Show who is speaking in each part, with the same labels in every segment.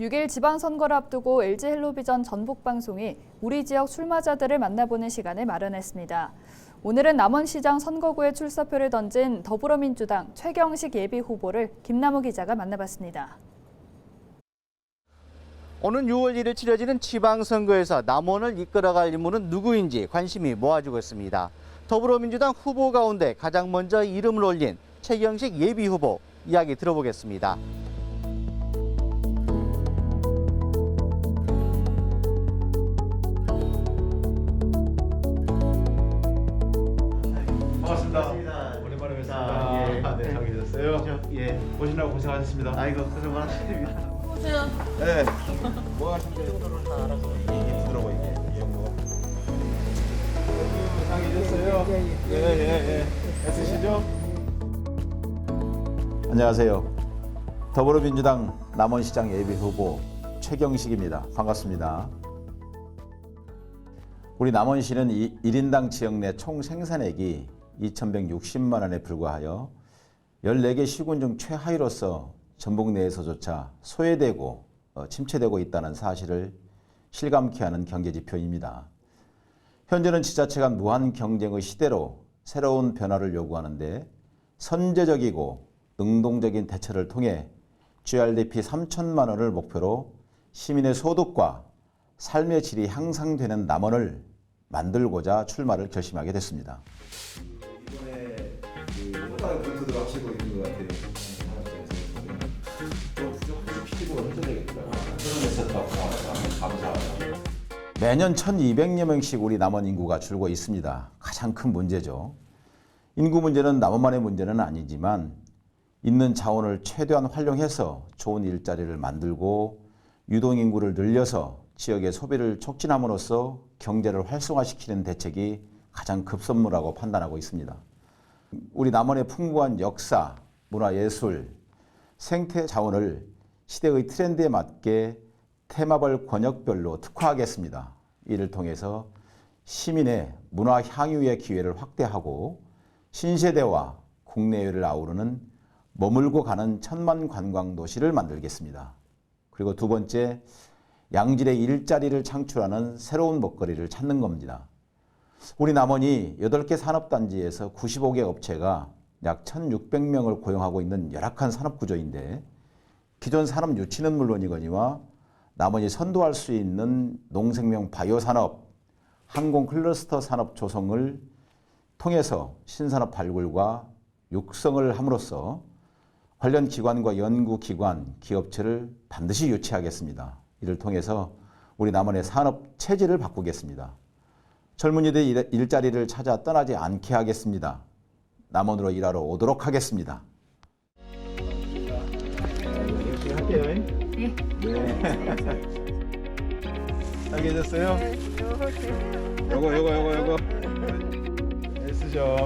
Speaker 1: 6일 지방선거를 앞두고 LG 헬로비전 전북방송이 우리 지역 출마자들을 만나보는 시간을 마련했습니다. 오늘은 남원시장 선거구에 출사표를 던진 더불어민주당 최경식 예비 후보를 김남우 기자가 만나봤습니다.
Speaker 2: 오는 6월 1일 치러지는 지방선거에서 남원을 이끌어갈 인물은 누구인지 관심이 모아지고 있습니다. 더불어민주당 후보 가운데 가장 먼저 이름을 올린 최경식 예비 후보 이야기 들어보겠습니다. 예.
Speaker 3: 오시느라 고생하셨습니다.
Speaker 2: 아이고 고생 많으십니다.
Speaker 3: 네. 뭐 하시는데 정도를 다 알아서 이게 부드러워 이게 이 정도. 잘 계셨어요? 예, 예, 예. 애쓰시죠? 안녕하세요. 더불어민주당 남원시장 예비 후보 최경식입니다. 반갑습니다. 우리 남원시는 이 1인당 지역 내 총 생산액이 2,160만 원에 불과하여 14개 시군 중 최하위로서 전북 내에서조차 소외되고 어, 침체되고 있다는 사실을 실감케 하는 경제 지표입니다. 현재는 지자체 간 무한 경쟁의 시대로 새로운 변화를 요구하는데 선제적이고 능동적인 대처를 통해 GRDP 3천만 원을 목표로 시민의 소득과 삶의 질이 향상되는 남원을 만들고자 출마를 결심하게 됐습니다.
Speaker 4: 그 손가락 검토도 하시고 있는 것 같아요.
Speaker 3: 매년 1,200여 명씩 우리 남원 인구가 줄고 있습니다. 가장 큰 문제죠. 인구 문제는 남원만의 문제는 아니지만 있는 자원을 최대한 활용해서 좋은 일자리를 만들고 유동 인구를 늘려서 지역의 소비를 촉진함으로써 경제를 활성화시키는 대책이 가장 급선무라고 판단하고 있습니다. 우리 남원의 풍부한 역사, 문화 예술, 생태 자원을 시대의 트렌드에 맞게 테마별 권역별로 특화하겠습니다. 이를 통해서 시민의 문화 향유의 기회를 확대하고 신세대와 국내외를 아우르는 머물고 가는 천만 관광 도시를 만들겠습니다. 그리고 두 번째, 양질의 일자리를 창출하는 새로운 먹거리를 찾는 겁니다. 우리 남원이 8개 산업단지에서 95개 업체가 약 1,600명을 고용하고 있는 열악한 산업 구조인데 기존 산업 유치는 물론이거니와 남원이 선도할 수 있는 농생명 바이오 산업, 항공 클러스터 산업 조성을 통해서 신산업 발굴과 육성을 함으로써 관련 기관과 연구기관, 기업체를 반드시 유치하겠습니다. 이를 통해서 우리 남원의 산업 체질을 바꾸겠습니다. 젊은이들 일- 일자리를 찾아 떠나지 않게 하겠습니다. 남원으로 일하러 오도록 하겠습니다.
Speaker 2: 열심히 할게요. 네. 잘 계셨어요?
Speaker 3: 요거 요거 요거 요거 애쓰죠.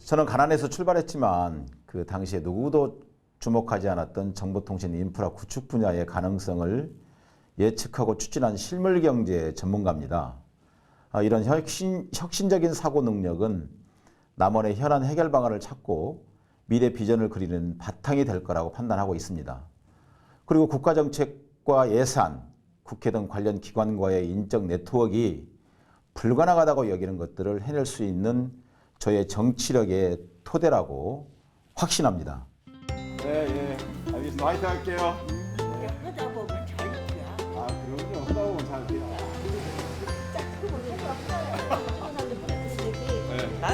Speaker 3: 저는 가난에서 출발했지만 그 당시에 누구도 주목하지 않았던 정보통신 인프라 구축 분야의 가능성을 예측하고 추진한 실물 경제 전문가입니다. 아, 이런 혁신, 혁신적인 사고 능력은 남원의 현안 해결 방안을 찾고 미래 비전을 그리는 바탕이 될 거라고 판단하고 있습니다. 그리고 국가 정책과 예산, 국회 등 관련 기관과의 인적 네트워크가 불가능하다고 여기는 것들을 해낼 수 있는 저의 정치력의 토대라고 확신합니다.
Speaker 2: 네, 예. 알겠습니다. 화이팅 할게요.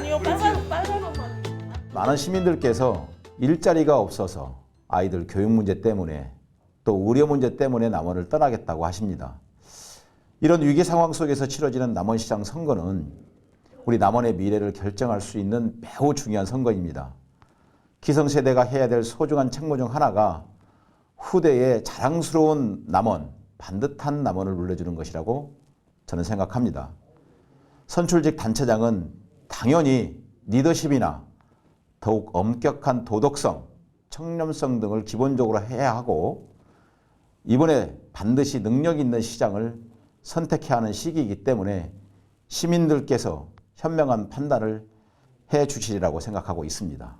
Speaker 5: 아니요 빨간 빨간 옷만.
Speaker 3: 많은 시민들께서 일자리가 없어서 아이들 교육 문제 때문에 또 의료 문제 때문에 남원을 떠나겠다고 하십니다. 이런 위기 상황 속에서 치러지는 남원시장 선거는 우리 남원의 미래를 결정할 수 있는 매우 중요한 선거입니다. 기성세대가 해야 될 소중한 책무 중 하나가 후대의 자랑스러운 남원, 반듯한 남원을 눌러주는 것이라고 저는 생각합니다. 선출직 단체장은 당연히 리더십이나 더욱 엄격한 도덕성, 청렴성 등을 기본적으로 해야 하고 이번에 반드시 능력 있는 시장을 선택해야 하는 시기이기 때문에 시민들께서 현명한 판단을 해 주시리라고 생각하고 있습니다.